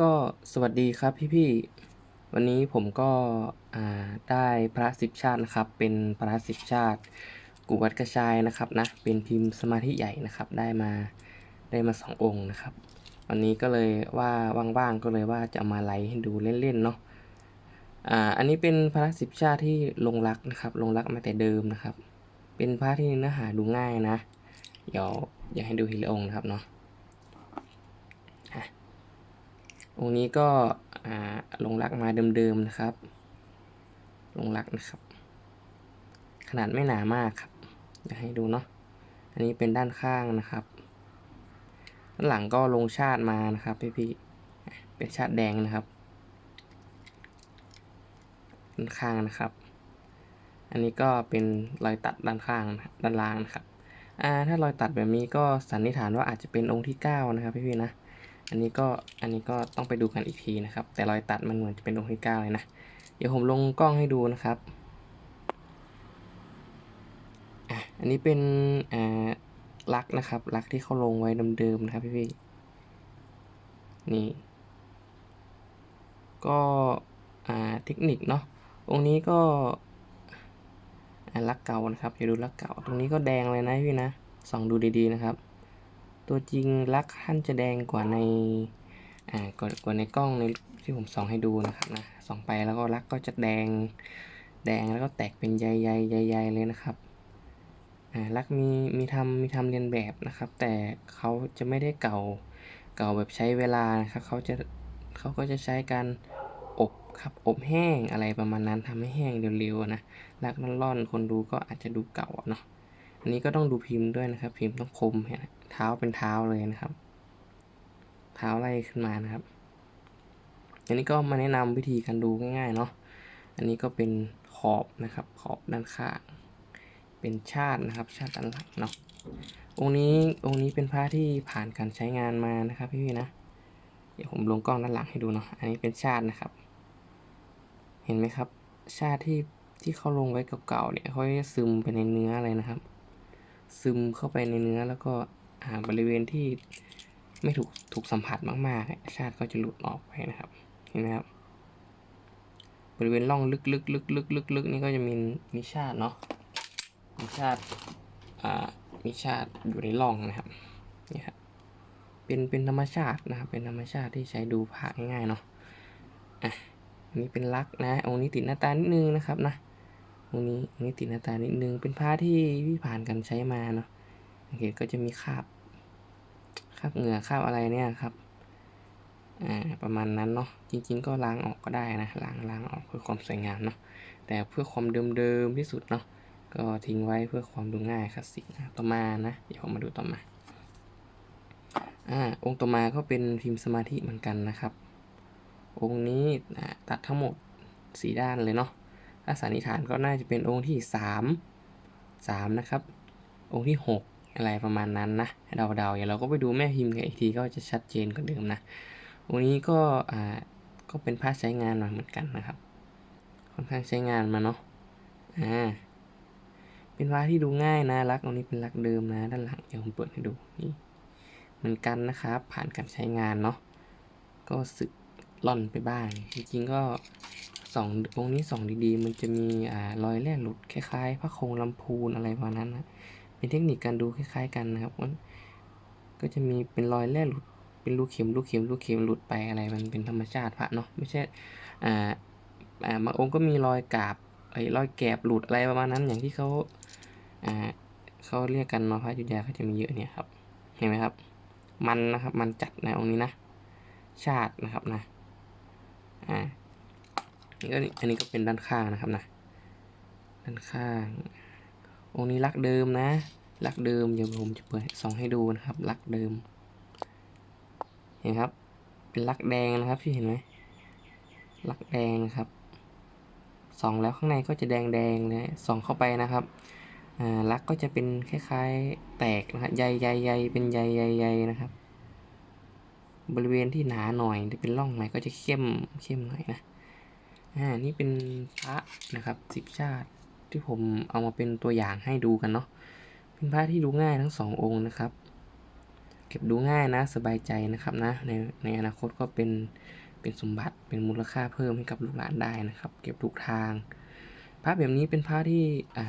ก็สวัสดีครับพี่ๆ วันนี้ผมก็ได้พระสิบชาตินะครับ เป็นพระสิบชาติ กุวัดกระชายนะครับนะ เป็นพิมพ์สมาธิใหญ่นะครับ ได้มาได้มาสององค์นะครับ วันนี้ก็เลยว่าว่างๆก็เลยว่าจะมาไลฟ์ให้ดูเล่นๆเนาะ อ่า อันนี้เป็นพระสิบชาติที่ลงรักนะครับ ลงรักมาแต่เดิมนะครับ เป็นพระที่เนื้อหาดูง่ายนะ เดี๋ยวอยากให้ดูทีละองค์นะครับเนาะ องค์นี้ก็อ่าลงรักมาเดิมๆนะครับ ลงรักนะครับ ขนาดไม่หนามากครับอยากให้ดูเนาะอันนี้เป็นด้านข้างนะครับด้านหลังก็ลงชาติมานะครับพี่ๆเป็นชาติแดงนะครับด้านข้างนะครับ อันนี้ก็เป็นรอยตัดด้านข้างด้านล่างนะครับอ่าถ้ารอยตัดแบบนี้ก็สันนิษฐานว่าอาจจะเป็นองค์ที่เก้านะครับพี่ๆนะ อันนี้ก็อันนี้ก็ต้องไปดูกันอีกทีนะครับ แต่รอยตัดมันเหมือนจะเป็นองค์ที่เก้าเลยนะ เดี๋ยวผมลงกล้องให้ดูนะครับอะอันนี้เป็นอ่าลักนะครับลักที่เขาลงไว้เดิมๆนะครับพี่ๆนี่ ก็อ่าเทคนิคเนาะองค์นี้ก็ลักเก่านะครับอย่าดูลักเก่า ตรงนี้ก็แดงเลยนะพี่นะส่องดูดีๆนะครับ ตัวจริงลักท่านจะแดงกว่าในอ่ากว่ากว่าในกล้องในที่ผมส่องให้ดูนะครับนะส่องไปแล้วก็ลักก็จะแดง แดงแล้วก็แตกเป็นใยใยใยใยเลยนะครับอ่าลักมีมีทำมีทำเรียนแบบนะครับ แต่เขาจะไม่ได้เก่าเก่าแบบใช้เวลานะครับเขาจะเขาก็จะใช้การอบครับอบแห้งอะไรประมาณนั้นทำให้แห้งเร็วๆนะลักร่อนๆคนดูก็อาจจะดูเก่าเนาะ อันนี้ก็ต้องดูพิมพ์ด้วยนะครับ พิมพ์ต้องคมเท้าเป็นเท้าเลยนะครับ เท้าไล่ขึ้นมานะครับอันนี้ก็มาแนะนำวิธีการดูง่ายๆเนาะอันนี้ก็เป็นขอบนะครับ ขอบด้านข้างเป็นชาตินะครับ ชาติด้านหลังเนาะองค์นี้องค์นี้เป็นพระที่ผ่านการใช้งานมานะครับพี่ๆนะเดี๋ยวผมลงกล้องด้านหลังให้ดูเนาะอันนี้เป็นชาตินะครับ เห็นไหมครับ ชาติที่ที่เขาลงไว้เก่าๆเนี่ยเขาจะซึมไปในเนื้อเลยนะครับ ซึมเข้าไปในเนื้อแล้วก็อ่าบริเวณที่ไม่ถูกถูกสัมผัสมากๆชาติก็จะหลุดออกไปนะครับ เห็นไหมครับ บริเวณร่องลึกๆลึกๆลึกๆลึกนี่ก็จะมีมีชาติเนาะ มีชาติอ่า มีชาติอยู่ในร่องนะครับ นี่ครับ เป็นเป็นธรรมชาตินะครับ เป็นธรรมชาติที่ใช้ดูพระง่ายๆเนาะ อะ อันนี้เป็นลักนะ องค์นี้ติดหน้าตานิดนึงนะครับนะ ตรงนี้ตรงนี้ติดหน้าตานิดนึง เป็นผ้าที่ที่ผ่านการใช้มาเนาะสังเกตก็จะมีคราบคราบเหงื่อคราบอะไรเนี่ยครับอ่าประมาณนั้นเนาะจริง ๆ ก็ล้างออกก็ได้นะล้างล้างออกเพื่อความสวยงามเนาะแต่เพื่อความเดิมๆที่สุดเนาะก็ทิ้งไว้เพื่อความดูง่ายคลาสสิกนะต่อมานะ เดี๋ยวผมมาดูต่อมาอ่าองค์ต่อมาก็เป็นพิมพ์สมาธิเหมือนกันนะครับ องค์นี้ตัดทั้งหมดสีด้านเลยเนาะ ถ้าสันนิษฐานก็น่าจะเป็นองค์ที่สามสามนะครับ องค์ที่หกอะไรประมาณนั้นนะเดาๆอย่างเราก็ไปดูแม่พิมพ์กันอีกทีก็จะชัดเจนกว่าเดิมนะองค์นี้ก็อ่าก็เป็นผ้าใช้งานมาเหมือนกันนะครับ ค่อนข้างใช้งานมาเนาะอ่าเป็นผ้าที่ดูง่ายนะลักองค์นี้เป็นลักเดิมนะ ด้านหลังเดี๋ยวผมเปิดให้ดูนี่เหมือนกันนะครับ ผ่านการใช้งานเนาะก็สึกล่อนไปบ้าง จริงๆก็ สององค์นี้สองดีๆ มันจะมีอ่ารอยแร่หลุดคล้ายๆพระโคงลำพูนอะไรประมาณนั้นนะเป็นเทคนิคการดูคล้าย ๆ กันนะครับก็จะมีเป็นรอยแร่หลุดเป็นลูกเข็มลูกเข็มลูกเข็มหลุดไปอะไรมันเป็นธรรมชาติพระเนาะไม่ใช่อ่าอ่าบางองค์ก็มีรอยกาบไอ้รอยแกบหลุดอะไรประมาณนั้นอย่างที่เขาอ่าเขาเรียกกันเนาะพระยุทธยาเขาจะมีเยอะเนี่ยครับเห็นไหมครับ มันนะครับมันจัดนะองค์นี้นะ ชาตินะครับนะอ่า นี่ก็อันนี้ก็เป็นด้านข้างนะครับนะ ด้านข้าง องค์นี้ลักเดิมนะ ลักเดิมเดี๋ยวผมจะเปิดส่องให้ดูนะครับ ลักเดิม เห็นครับ เป็นลักแดงนะครับพี่เห็นไหมลักแดงนะครับ ส่องแล้วข้างในก็จะแดงแดงเลยส่องเข้าไปนะครับอ่าลักก็จะเป็นคล้ายๆแตกนะครับใยใยใยเป็นใยใยใยนะครับ บริเวณที่หนาหน่อยที่เป็นร่องหน่อยก็จะเข้มเข้มหน่อยนะ อ่า นี่เป็นพระนะครับสิบชาติที่ผมเอามาเป็นตัวอย่างให้ดูกันเนาะ เป็นพระที่ดูง่ายทั้งสององค์นะครับ เก็บดูง่ายนะสบายใจนะครับนะ ในในอนาคตก็เป็นเป็นสมบัติเป็นมูลค่าเพิ่มให้กับลูกหลานได้นะครับ เก็บทุกทางพระแบบนี้เป็นพระที่อ่า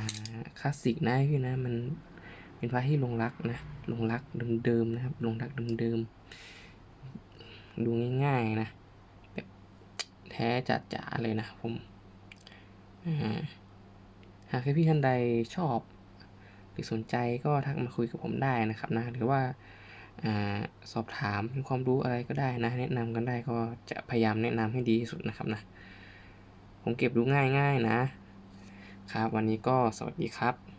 คลาสสิกนะพี่นะมันเป็นพระที่ลงรักนะลงรักเดิมๆนะครับลงรักเดิมๆดูง่ายๆนะ แท้จัดจ๋าเลยนะผมหากพี่ท่านใดชอบ หรือสนใจก็ทักมาคุยกับผมได้นะครับนะ หรือว่าอสอบถามเป็นความรู้อะไรก็ได้นะ แนะนำกันได้ก็จะพยายามแนะนำให้ดีที่สุดนะครับนะ ผมเก็บดูง่ายๆนะ ครับ วันนี้ก็สวัสดีครับ